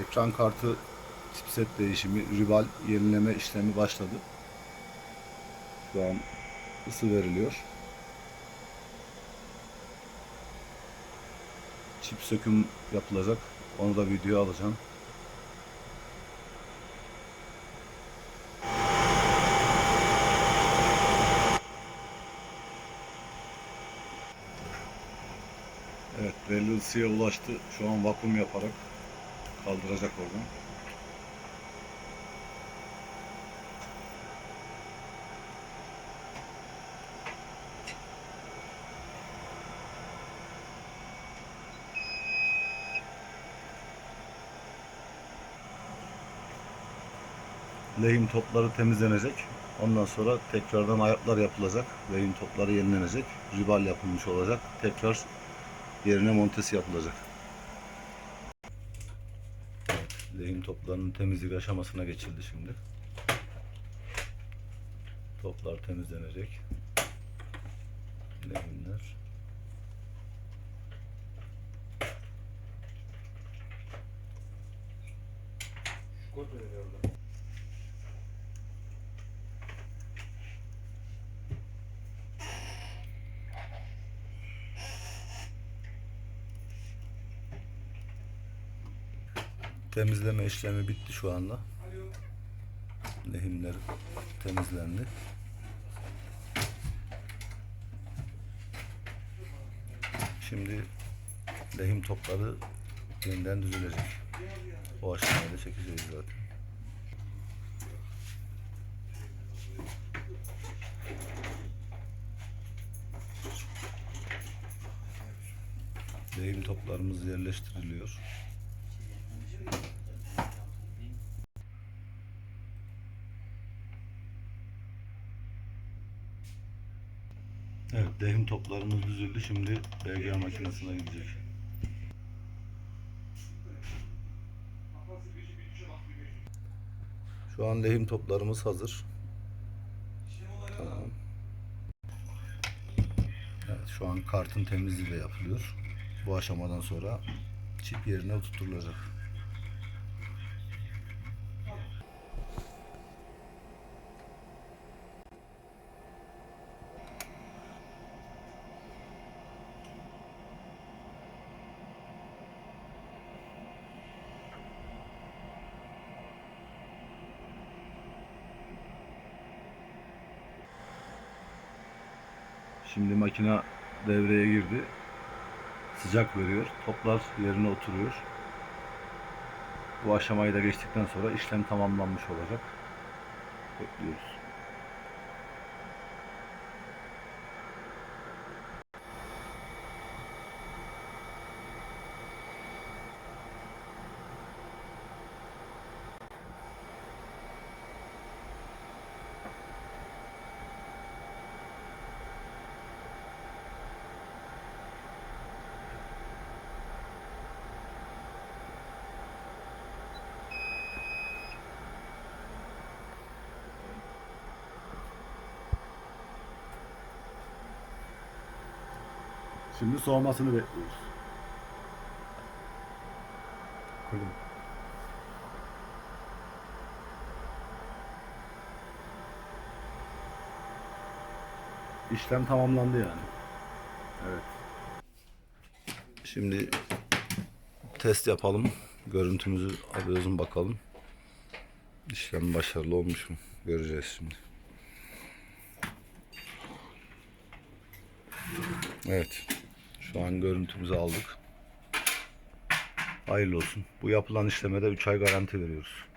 Ekran kartı chipset değişimi, rival yenileme işlemi başladı. Şu an ısı veriliyor. Çip söküm yapılacak. Onu da video alacağım. Evet belli ısıya ulaştı. Şu an vakum yaparak kaldıracak oradan. Lehim topları temizlenecek. Ondan sonra tekrardan ayaklar yapılacak. Lehim topları yenilenecek. Ribal yapılmış olacak. Tekrar yerine montesi yapılacak. Lehim toplarının temizlik aşamasına geçildi şimdi. Toplar temizlenecek. Lehimler. Temizleme işlemi bitti şu anda. Lehimler temizlendi. Şimdi lehim topları yeniden düzülecek. O aşamayı da çekeceğiz zaten. Lehim toplarımız yerleştiriliyor. Evet, lehim toplarımız düzüldü. Şimdi BGA makinesine gidecek. Şu an lehim toplarımız hazır. Tamam. Evet, şu an kartın temizliği de yapılıyor. Bu aşamadan sonra çip yerine oturtulacak. Şimdi makine devreye girdi. Sıcak veriyor. Toplar yerine oturuyor. Bu aşamayı da geçtikten sonra işlem tamamlanmış olacak. Bekliyoruz. Şimdi soğumasını bekliyoruz. Koydum. İşlem tamamlandı yani. Evet. Şimdi test yapalım. Görüntümüzü alıyoruz bakalım. İşlem başarılı olmuş mu? Göreceğiz şimdi. Evet. Şu an görüntümüzü aldık. Hayırlı olsun. Bu yapılan işleme de 3 ay garanti veriyoruz.